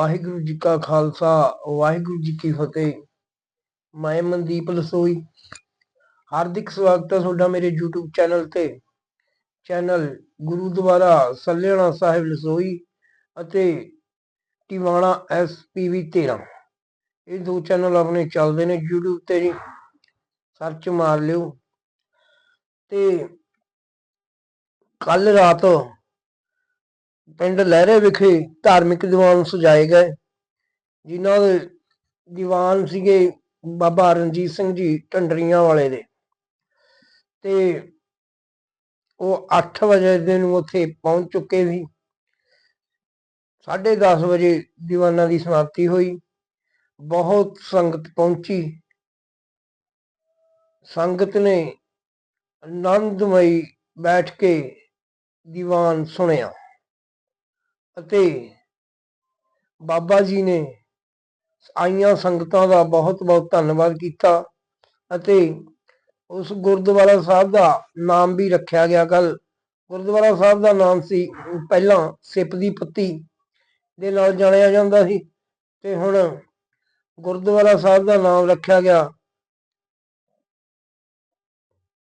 ਵਾਹਿਗੁਰੂ ਜੀ ਕਾ ਖਾਲਸਾ, ਵਾਹਿਗੁਰੂ ਜੀ ਕੀ ਫਤਿਹ। ਮੈਂ ਮਨਦੀਪ ਲਸੋਈ। ਹਾਰਦਿਕ ਸਵਾਗਤ ਹੈ ਤੁਹਾਡਾ ਮੇਰੇ YouTube ਚੈਨਲ ਤੇ। ਚੈਨਲ ਗੁਰੂਦੁਆਰਾ ਸੱਲੇਣਾ ਸਾਹਿਬ ਲਸੋਈ ਅਤੇ ਟਿਵਾਣਾ ਐਸਪੀਵੀ 13 ਇਹ ਦੋ ਚੈਨਲ ਆਪਣੇ ਚੱਲਦੇ ਨੇ YouTube ਤੇ ਜੀ। ਸਰਚ ਮਾਰ ਲਿਓ। ਤੇ ਕੱਲ ਰਾਤ ਪਿੰਡ ਲਹਿਰੇ ਵਿਖੇ ਧਾਰਮਿਕ ਦੀਵਾਨ ਸਜਾਏ ਗਏ, ਜਿਨ੍ਹਾਂ ਦੇ ਦੀਵਾਨ ਸੀਗੇ ਬਾਬਾ ਰਣਜੀਤ ਸਿੰਘ ਜੀ ਢੰਡਰੀਆਂ ਵਾਲੇ ਦੇ। ਤੇ ਉਹ 8 ਵਜੇ ਦੇ ਨੂੰ ਉੱਥੇ ਪਹੁੰਚ ਚੁੱਕੇ ਸੀ। 10:30 ਵਜੇ ਦੀਵਾਨਾਂ ਦੀ ਸਮਾਪਤੀ ਹੋਈ। ਬਹੁਤ ਸੰਗਤ ਪਹੁੰਚੀ। ਸੰਗਤ ਨੇ ਆਨੰਦਮਈ ਬੈਠ ਕੇ ਦੀਵਾਨ ਸੁਣਿਆ। ਅਤੇ ਬਾਬਾ ਜੀ ਨੇ ਆਈਆਂ ਸੰਗਤਾਂ ਦਾ ਬਹੁਤ ਬਹੁਤ ਧੰਨਵਾਦ ਕੀਤਾ ਅਤੇ ਉਸ ਗੁਰਦੁਆਰਾ ਸਾਹਿਬ ਦਾ ਨਾਮ ਵੀ ਰੱਖਿਆ ਗਿਆ ਕੱਲ ਗੁਰਦੁਆਰਾ ਸਾਹਿਬ ਦਾ ਨਾਮ ਸੀ ਪਹਿਲਾਂ ਸਿਪ ਦੀ ਪੱਤੀ ਦੇ ਨਾਲ ਜਾਣਿਆ ਜਾਂਦਾ ਸੀ ਤੇ ਹੁਣ ਗੁਰਦੁਆਰਾ ਸਾਹਿਬ ਦਾ ਨਾਮ ਰੱਖਿਆ ਗਿਆ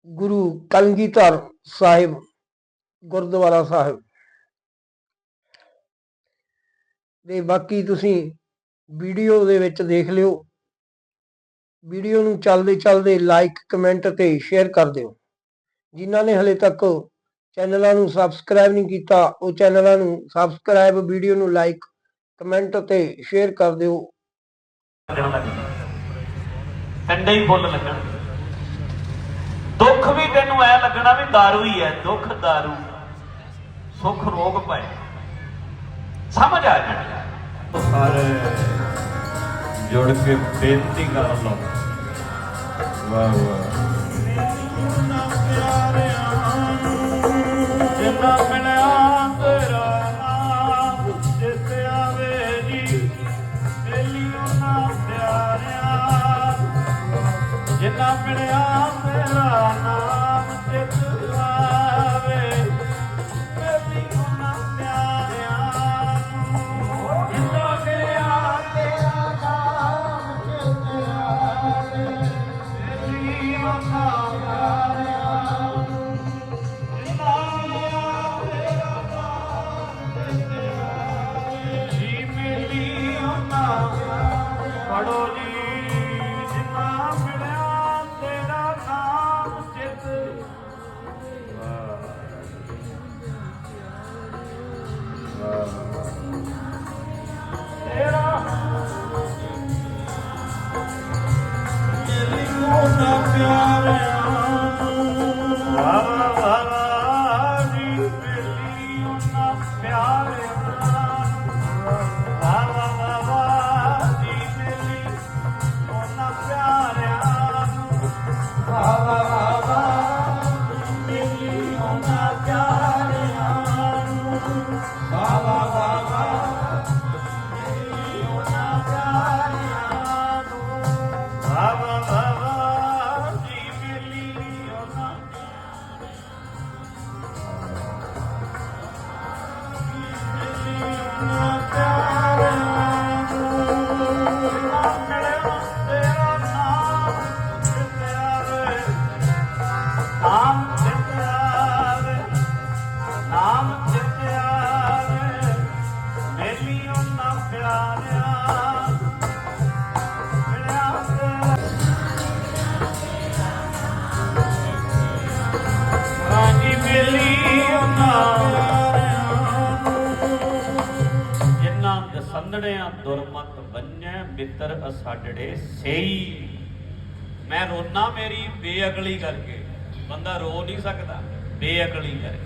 ਗੁਰੂ ਕਲਗੀਧਰ ਸਾਹਿਬ, ਗੁਰਦੁਆਰਾ ਸਾਹਿਬ। ਤੇ ਬਾਕੀ ਤੁਸੀਂ ਵੀਡੀਓ ਦੇ ਵਿੱਚ ਦੇਖ ਲਿਓ ਵੀਡੀਓ ਨੂੰ ਚੱਲਦੇ ਚੱਲਦੇ ਲਾਈਕ ਕਮੈਂਟ ਤੇ ਸ਼ੇਅਰ ਕਰ ਦਿਓ ਜਿਨ੍ਹਾਂ ਨੇ ਹਲੇ ਤੱਕ ਚੈਨਲਾਂ ਨੂੰ ਸਬਸਕ੍ਰਾਈਬ ਨਹੀਂ ਕੀਤਾ ਉਹ ਚੈਨਲਾਂ ਨੂੰ ਸਬਸਕ੍ਰਾਈਬ ਵੀਡੀਓ ਨੂੰ ਲਾਈਕ ਕਮੈਂਟ ਤੇ ਸ਼ੇਅਰ ਕਰ ਦਿਓ ਲੱਗਣ ਲੱਗ ਕੰਡੇ ਹੀ ਫੁੱਲ ਲੱਗਣ ਦੁੱਖ ਵੀ ਤੈਨੂੰ ਐ ਲੱਗਣਾ ਵੀ दारू ਹੀ ਐ ਦੁੱਖ दारू ਸੁੱਖ ਰੋਗ ਪਏ ਸਮਝ ਆ ਜਾਣੀ। ਸਾਰੇ ਜੁੜ ਕੇ ਬੇਨਤੀ ਕਰ ਲਓ। ਵਾਹ ਵਾਹ। ਜਿੰਨਾ ਜਿਨ੍ਹਾਂ ਦਸੰਦੜਿਆਂ ਦੁਰਮਤ ਬੰਨੈ ਮਿੱਤਰ ਅਸਾਡੜੇ ਸਹੀ ਮੈਂ ਰੋਣਾ ਮੇਰੀ ਬੇਅਕਲੀ ਕਰਕੇ। ਬੰਦਾ ਰੋ ਨਹੀਂ ਸਕਦਾ, ਬੇਅਕਲੀ ਕਰਕੇ।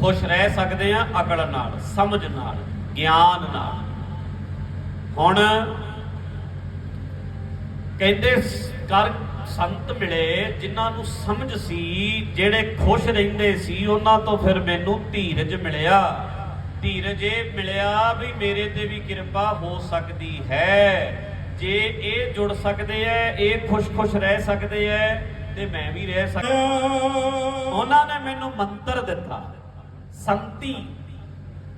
ਖੁਸ਼ ਰਹਿ ਸਕਦੇ ਆ ਅਕਲ ਨਾਲ ਸਮਝ ਨਾਲ ਗਿਆਨ ਨਾਲ। ਹੁਣ ਕਹਿੰਦੇ ਕਰ ਸੰਤ ਮਿਲੇ ਜਿਨ੍ਹਾਂ ਨੂੰ ਸਮਝ ਸੀ ਜਿਹੜੇ ਖੁਸ਼ ਰਹਿੰਦੇ ਸੀ ਉਹਨਾਂ ਤੋਂ ਫਿਰ ਮੈਨੂੰ ਧੀਰਜ ਮਿਲਿਆ। ਧੀਰਜ ਇਹ ਮਿਲਿਆ ਵੀ ਮੇਰੇ ਤੇ ਵੀ ਕਿਰਪਾ ਹੋ ਸਕਦੀ ਹੈ। ਜੇ ਇਹ ਜੁੜ ਸਕਦੇ ਐ ਇਹ ਖੁਸ਼-ਖੁਸ਼ ਰਹਿ ਸਕਦੇ ਐ ਤੇ ਮੈਂ ਵੀ ਰਹਿ ਸਕਦਾ। ਉਹਨਾਂ ਨੇ ਮੈਨੂੰ ਮੰਤਰ ਦਿੱਤਾ। ਸੰਤੀ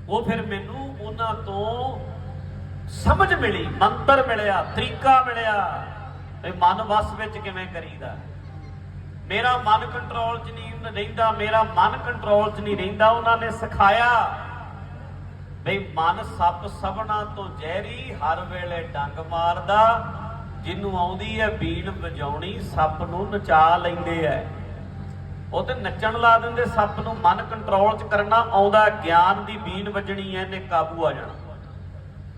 ਉਹ ਫਿਰ ਮੈਨੂੰ ਉਹਨਾਂ ਤੋਂ ਸਮਝ ਮਿਲੀ, ਮੰਤਰ ਮਿਲਿਆ, ਤਰੀਕਾ ਮਿਲਿਆ ਵੀ ਮਨ ਵਸ ਵਿੱਚ ਕਿਵੇਂ ਕਰੀਦਾ। ਮੇਰਾ ਮਨ ਕੰਟਰੋਲ 'ਚ ਨਹੀਂ ਰਹਿੰਦਾ, ਮੇਰਾ ਮਨ ਕੰਟਰੋਲ 'ਚ ਨਹੀਂ ਰਹਿੰਦਾ, ਉਹਨਾਂ ਨੇ ਸਿਖਾਇਆ ਬਈ ਮਨ ਸੱਪ ਸਭਨਾ ਤੋਂ ਜ਼ਹਿਰੀ, ਹਰ ਵੇਲੇ ਡੰਗ ਮਾਰਦਾ, ਜਿਹਨੂੰ ਆਉਂਦੀ ਹੈ ਬੀਣ ਵਜਾਉਣੀ, ਸੱਪ ਨੂੰ ਨਚਾ ਲੈਂਦੇ ਐ ਉਹ ਤੇ ਨੱਚਣ ਲਾ ਦਿੰਦੇ, ਸੱਪ ਨੂੰ ਮਨ ਕੰਟਰੋਲ 'ਚ ਕਰਨਾ ਆਉਂਦਾ, ਗਿਆਨ ਦੀ ਬੀਨ ਵੱਜਣੀ ਐ ਤੇ ਕਾਬੂ ਆ ਜਾਣਾ।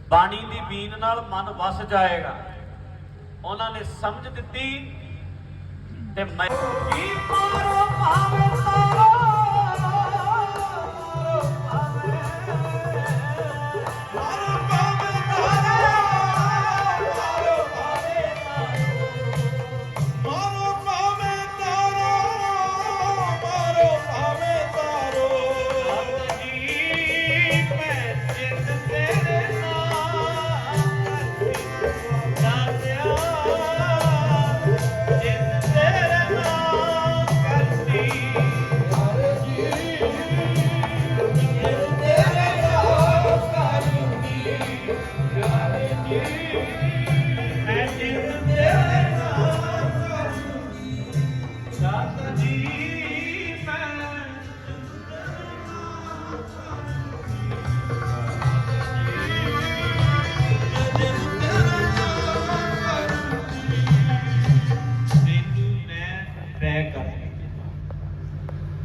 ਬਾਣੀ ਦੀ ਬੀਨ ਨਾਲ ਮਨ ਵਸ ਜਾਏਗਾ। ਉਹਨਾਂ ਨੇ ਸਮਝ ਦਿੱਤੀ ਤੇ ਮੈਂ ਕੀ ਮਾਰੋ ਭਾਵੇਂ ਤਾਰੋ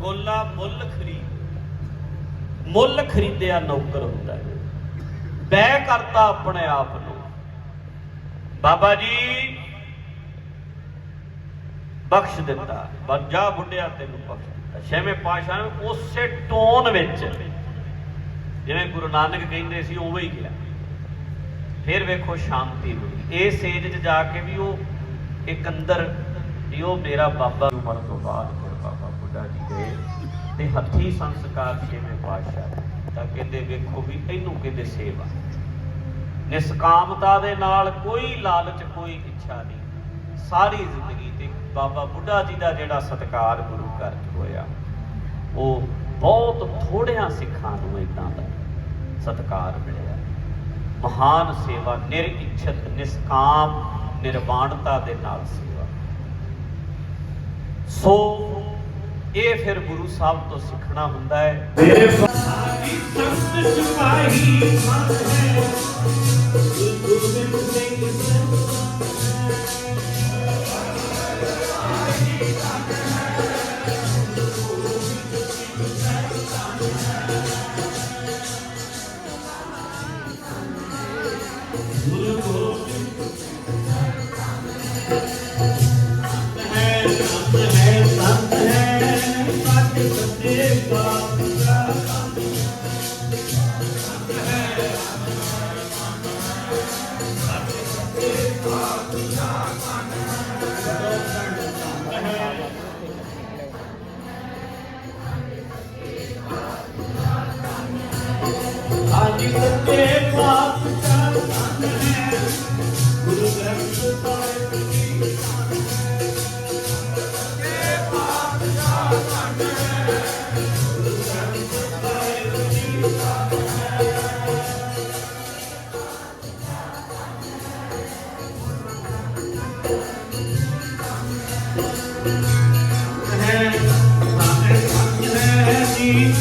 ਗੋਲਾ ਮੁੱਲ ਖਰੀਦ। ਮੁੱਲ ਖਰੀਦਿਆ ਨੌਕਰ ਹੁੰਦਾ ਹੈ। ਬੈ ਕਰਤਾ ਆਪਣੇ ਆਪ ਨੂੰ। ਬਾਬਾ ਜੀ, ਬਖਸ਼ ਦਿੱਤਾ। ਬੱਜਾ ਬੁੱਢਿਆ ਤੈਨੂੰ ਬਖਸ਼ ਦਿੱਤਾ। ਛੇਵੇਂ ਪਾਤਸ਼ਾਹ ਨੇ ਉਸੇ ਟੋਨ ਵਿੱਚ ਜਿਵੇਂ ਗੁਰੂ ਨਾਨਕ ਕਹਿੰਦੇ ਸੀ, ਉਵੇਂ ਹੀ ਗਿਆ ਫਿਰ ਵੇਖੋ ਸ਼ਾਂਤੀ ਹੋਈ। ਇਹ ਸੇਜ 'ਚ ਜਾ ਕੇ ਵੀ ਉਹ ਇੱਕ ਅੰਦਰ ਵੀ ਉਹ ਮੇਰਾ ਬਾਬਾ ਉਮਰ ਤੋਂ ਬਾਅਦ ਫਿਰ ਬਾਬਾ ਤੇ ਹੱਥੀ ਸੰਸਕਾਰ ਛੇਵੇਂ ਪਾਤਸ਼ਾਹ ਤਾਂ ਕਹਿੰਦੇ ਵੇਖੋ ਵੀ ਇਹਨੂੰ ਕਹਿੰਦੇ ਸੇਵਾ। ਨਿਸਕਾਮਤਾ ਦੇ ਨਾਲ ਕੋਈ ਲਾਲਚ, ਕੋਈ ਇੱਛਾ ਨਹੀਂ। ਸਾਰੀ ਜ਼ਿੰਦਗੀ ਤੇ ਬਾਬਾ ਬੁੱਢਾ ਜੀ ਦਾ ਜਿਹੜਾ ਸਤਿਕਾਰ ਗੁਰੂ ਘਰ 'ਚ ਹੋਇਆ, ਉਹ ਬਹੁਤ ਥੋੜਿਆਂ ਸਿੱਖਾਂ ਨੂੰ ਇਦਾਂ ਦਾ ਸਤਿਕਾਰ ਮਿਲਿਆ। ਮਹਾਨ ਸੇਵਾ, ਨਿਰਇੱਛਤ, ਨਿਸਕਾਮ, ਨਿਰਵਾਣਤਾ ਦੇ ਨਾਲ ਸੇਵਾ। ਸੋ ਇਹ ਫਿਰ ਗੁਰੂ ਸਾਹਿਬ ਤੋਂ ਸਿੱਖਣਾ ਹੁੰਦਾ ਹੈ। ਮੇਰੇ ਆਜੀ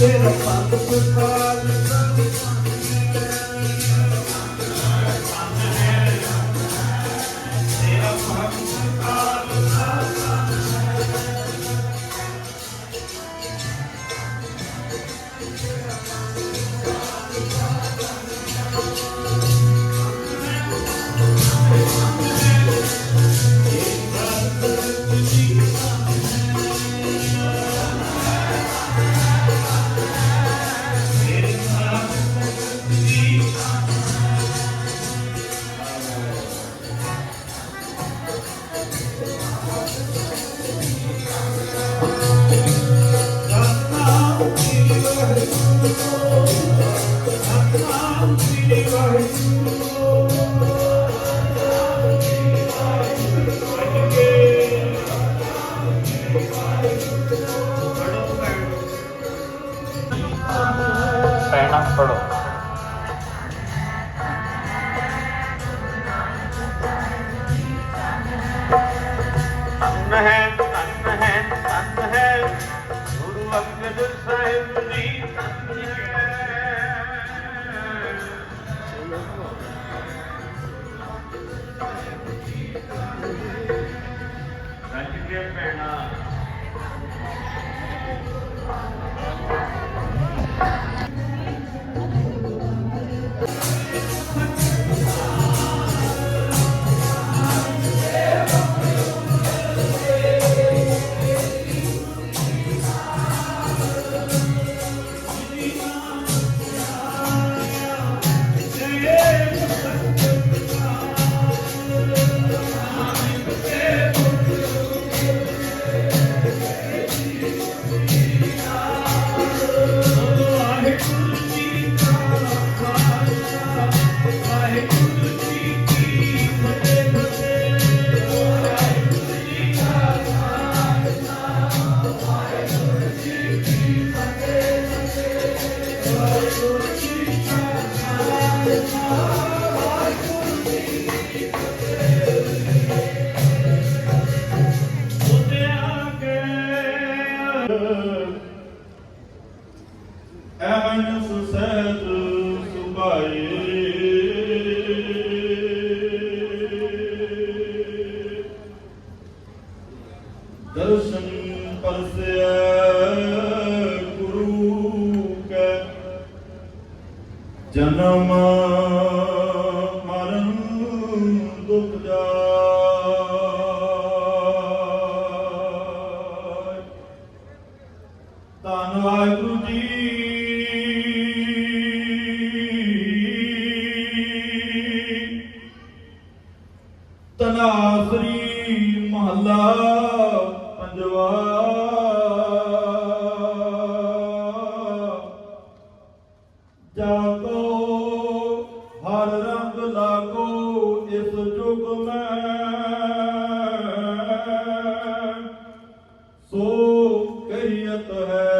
ਤੇਰਾ ਪੰਥ ਸਾਹਿਬ ਦੀ ਰੱਜ ਕੇ ਪੈਣਾ me. ਕਹੀਅਤ ਹੈ।